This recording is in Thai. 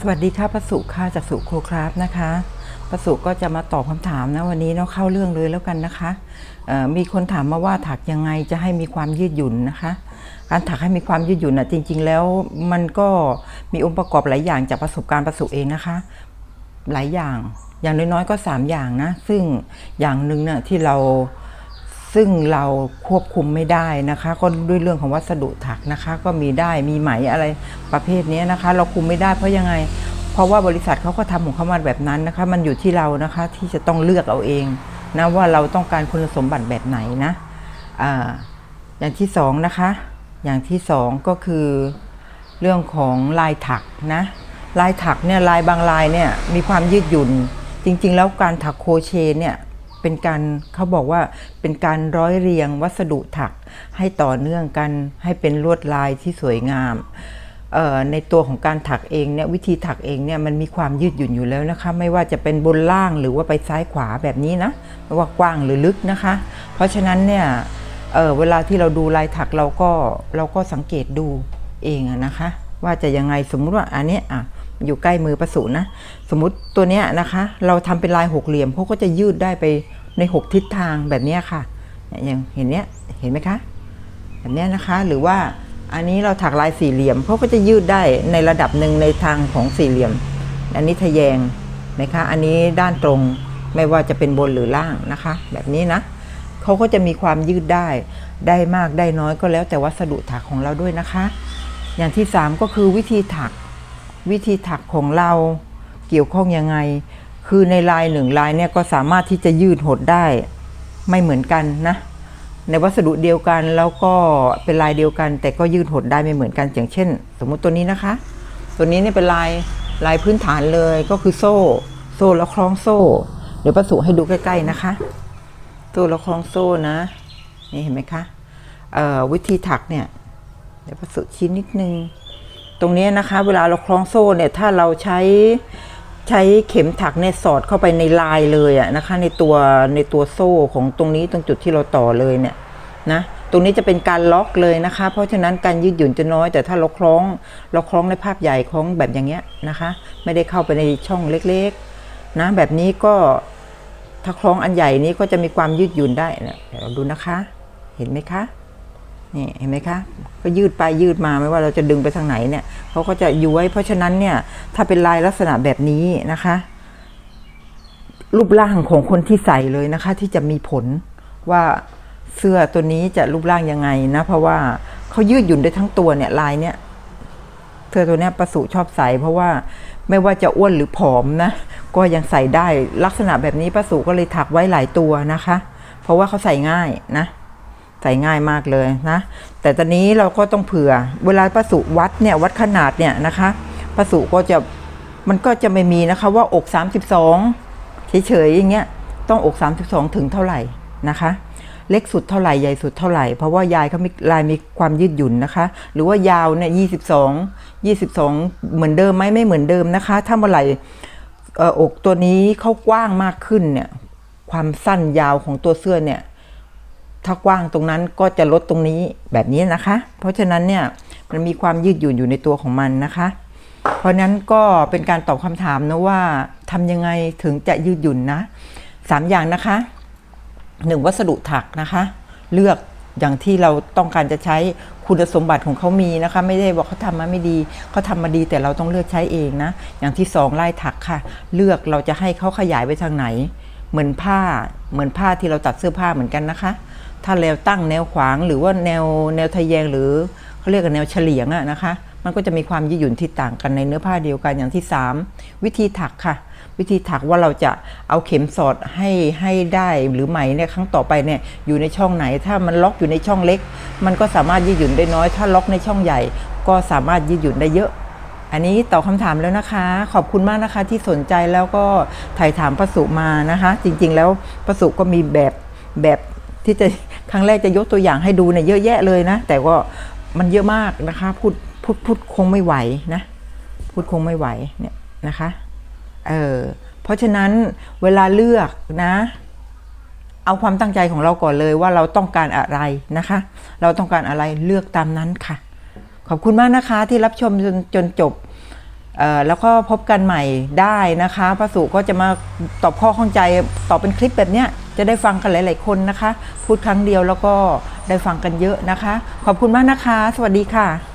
สวัสดีค่ะประสุค่ะจากสุโครคราฟนะคะประสุก็จะมาตอบคำถามนะวันนี้เนาะเข้าเรื่องเลยแล้วกันนะคะมีคนถามมาว่าถักยังไงจะให้มีความยืดหยุ่นนะคะ การถักให้มีความยืดหยุ่นอะจริง ๆ แล้วมันก็มีองค์ประกอบหลายอย่างจากประสบการณ์ประสุเองนะคะ หลายอย่างอย่างน้อยๆก็ 3 อย่างนะซึ่งอย่างหนึ่งเนี่ยที่เรา ซึ่งเราควบคุมไม่ได้นะคะ ก็ด้วยเรื่องของวัสดุถักนะคะ ก็มีได้มีไหมอะไรประเภทนี้นะคะ เราคุมไม่ได้เพราะยังไง เพราะว่าบริษัทเขาก็ทำของเขามาแบบนั้นนะคะ มันอยู่ที่เรานะคะที่จะต้องเลือกเอาเองนะว่าเราต้องการคุณสมบัติแบบไหนนะออย่างที่สองนะคะ อย่างที่สองก็คือเรื่องของลายถักนะลายถักเนี่ยลายบางลายเนี่ยมีความยืดหยุ่น จริง ๆ แล้วการถักโครเชต์เนี่ย เป็นการเขาบอกว่าเป็นการร้อยเรียงวัสดุถักให้ต่อเนื่องกันให้เป็นลวดลายที่สวยงามในตัวของการถักเองเนี่ยวิธีถักเองเนี่ยมันมีความยืดหยุ่นอยู่แล้วนะคะ ไม่ว่าจะเป็นบนล่างหรือว่าไปซ้ายขวาแบบนี้นะไม่ว่ากว้างหรือลึกนะคะ เพราะฉะนั้นเนี่ยเเวลาที่เราดูลายถักเราก็เราก็สังเกตดูเองนะคะ ว่าจะยังไงสมมุติว่าอันนี้อะ อยู่ใกล้มือประสูนะสมมุติตัวเนี้ยนะคะ เราทำเป็นลายหกเหลี่ยมเขาก็จะยืดได้ไปในหกทิศทางแบบเนี้ยค่ะอย่างเห็นเนี้ยเห็นไหมคะแบบเนี้ยนะคะหรือว่าอันนี้เราถักลายสี่เหลี่ยมเขาก็จะยืดได้ในระดับหนึ่งในทางของสี่เหลี่ยม อันนี้ทะแยงนะคะอันนี้ด้านตรงไม่ว่าจะเป็นบนหรือล่างนะคะ แบบนี้นะเขาก็จะมีความยืดได้ได้มากได้น้อยก็แล้วแต่วัสดุถักของเราด้วยนะคะ อย่างที่สามก็คือวิธีถัก วิธีถักของเราเกี่ยวข้องยังไง คือในลายหนึ่งลายเนี่ยก็สามารถที่จะยืดหดได้ไม่เหมือนกันนะ ในวัสดุเดียวกันแล้วก็เป็นลายเดียวกัน แต่ก็ยืดหดได้ไม่เหมือนกันอย่างเช่น สมมุติตัวนี้นะคะ ตัวนี้เนี่ยเป็นลายลายพื้นฐานเลยก็คือโซ่ โซ่แล้วคล้องโซ่ เดี๋ยวประสุให้ดูใกล้ ๆนะคะโซ่แล้วคล้องโซ่นะนี่เห็นไหมคะวิธีถักเนี่ยเดี๋ยวประสุชี้นิดนึง ตรงนี้นะคะ เวลาเราคล้องโซ่เนี่ยถ้าเราใช้ใช้เข็มถักเนี่ยสอดเข้าไปในลายเลยอะนะคะ ในตัวในตัวโซ่ของตรงนี้ตรงจุดที่เราต่อเลยเนี่ยนะตรงนี้จะเป็นการล็อกเลยนะคะ เพราะฉะนั้นการยืดหยุ่นจะน้อยแต่ถ้าเราคล้องเราคล้องในภาพใหญ่คล้องแบบอย่างเงี้ยนะคะ ไม่ได้เข้าไปในช่องเล็กๆนะแบบนี้ก็ถ้าคล้องอันใหญ่นี้ก็จะมีความยืดหยุ่นได้นะเดี๋ยวดูนะคะ เห็นไหมคะนี่เห็นไหมคะ ก็ยืดไปยืดมาไม่ว่าเราจะดึงไปทางไหนเนี่ยเขาก็จะย้วย เพราะฉะนั้นเนี่ยถ้าเป็นลายลักษณะแบบนี้นะคะ รูปร่างของคนที่ใส่เลยนะคะ ที่จะมีผลว่าเสื้อตัวนี้จะรูปร่างยังไงนะ เพราะว่าเขายืดหยุ่นได้ทั้งตัวเนี่ยลายเนี่ยเสื้อตัวเนี้ยประสูชอบใส่เพราะว่าไม่ว่าจะอ้วนหรือผอมนะก็ยังใส่ได้ลักษณะแบบนี้ประสูก็เลยถักไว้หลายตัวนะคะ เพราะว่าเขาใส่ง่ายนะ ใส่ง่ายมากเลยนะ แต่ตอนนี้เราก็ต้องเผื่อ เวลาประสุวัดเนี่ยวัดขนาดเนี่ยนะคะประสุก็จะมันก็จะไม่มีนะคะว่าอก 32 เฉยๆอย่างเงี้ยต้องอก 32 ถึงเท่าไหร่นะคะ เล็กสุดเท่าไหร่ใหญ่สุดเท่าไหร่ เพราะว่ายายเขามีลายมีความยืดหยุ่นนะคะ หรือว่ายาวเนี่ย22 22 เหมือนเดิมไหมไม่เหมือนเดิมนะคะ ถ้าเมื่อไหร่อกตัวนี้เขากว้างมากขึ้นเนี่ยความสั้นยาวของตัวเสื้อเนี่ย ถ้ากว้างตรงนั้นก็จะลดตรงนี้แบบนี้นะคะ เพราะฉะนั้นเนี่ยมันมีความยืดหยุ่นอยู่ในตัวของมันนะคะ เพราะนั้นก็เป็นการตอบคำถามนะว่าทำยังไงถึงจะยืดหยุ่นนะสามอย่างนะคะหนึ่งวัสดุถักนะคะ เลือกอย่างที่เราต้องการจะใช้คุณสมบัติของเขามีนะคะ ไม่ได้บอกเขาทำมาไม่ดีเขาทำมาดีแต่เราต้องเลือกใช้เองนะ อย่างที่สองลายถักค่ะ เลือกเราจะให้เขาขยายไปทางไหน เหมือนผ้าเหมือนผ้าที่เราตัดเสื้อผ้าเหมือนกันนะคะ ถ้าแนวตั้งแนวขวางหรือว่าแนวแนวทะแยงหรือเขาเรียกกันแนวเฉลียงอะนะคะ มันก็จะมีความยืดหยุ่นที่ต่างกันในเนื้อผ้าเดียวกันอย่างที่สามวิธีถักค่ะ วิธีถักว่าเราจะเอาเข็มสอดให้ให้ได้หรือไหมเนี่ยครั้งต่อไปเนี่ยอยู่ในช่องไหน ถ้ามันล็อกอยู่ในช่องเล็ก มันก็สามารถยืดหยุ่นได้น้อย ถ้าล็อกในช่องใหญ่ ก็สามารถยืดหยุ่นได้เยอะ อันนี้ตอบคำถามแล้วนะคะ ขอบคุณมากนะคะที่สนใจแล้วก็ถ่ายถามประสุมานะคะ จริงๆ แล้วประสุก็มีแบบแบบที่จะครั้งแรกจะยกตัวอย่างให้ดูเนี่ยเยอะแยะเลยนะ แต่ก็มันเยอะมากนะคะ พูดพูดพูดคงไม่ไหวนะ พูดคงไม่ไหวเนี่ยนะคะเออเพราะฉะนั้นเวลาเลือกนะ เอาความตั้งใจของเราก่อนเลยว่าเราต้องการอะไรนะคะ เราต้องการอะไรเลือกตามนั้นค่ะ ขอบคุณมากนะคะที่รับชมจนจนจบแล้วก็พบกันใหม่ได้นะคะพระสุก็จะมาตอบข้อข้องใจตอบเป็นคลิปแบบเนี้ยจะได้ฟังกันหลาย ๆ คนนะคะ พูดครั้งเดียวแล้วก็ได้ฟังกันเยอะนะคะ ขอบคุณมากนะคะ สวัสดีค่ะ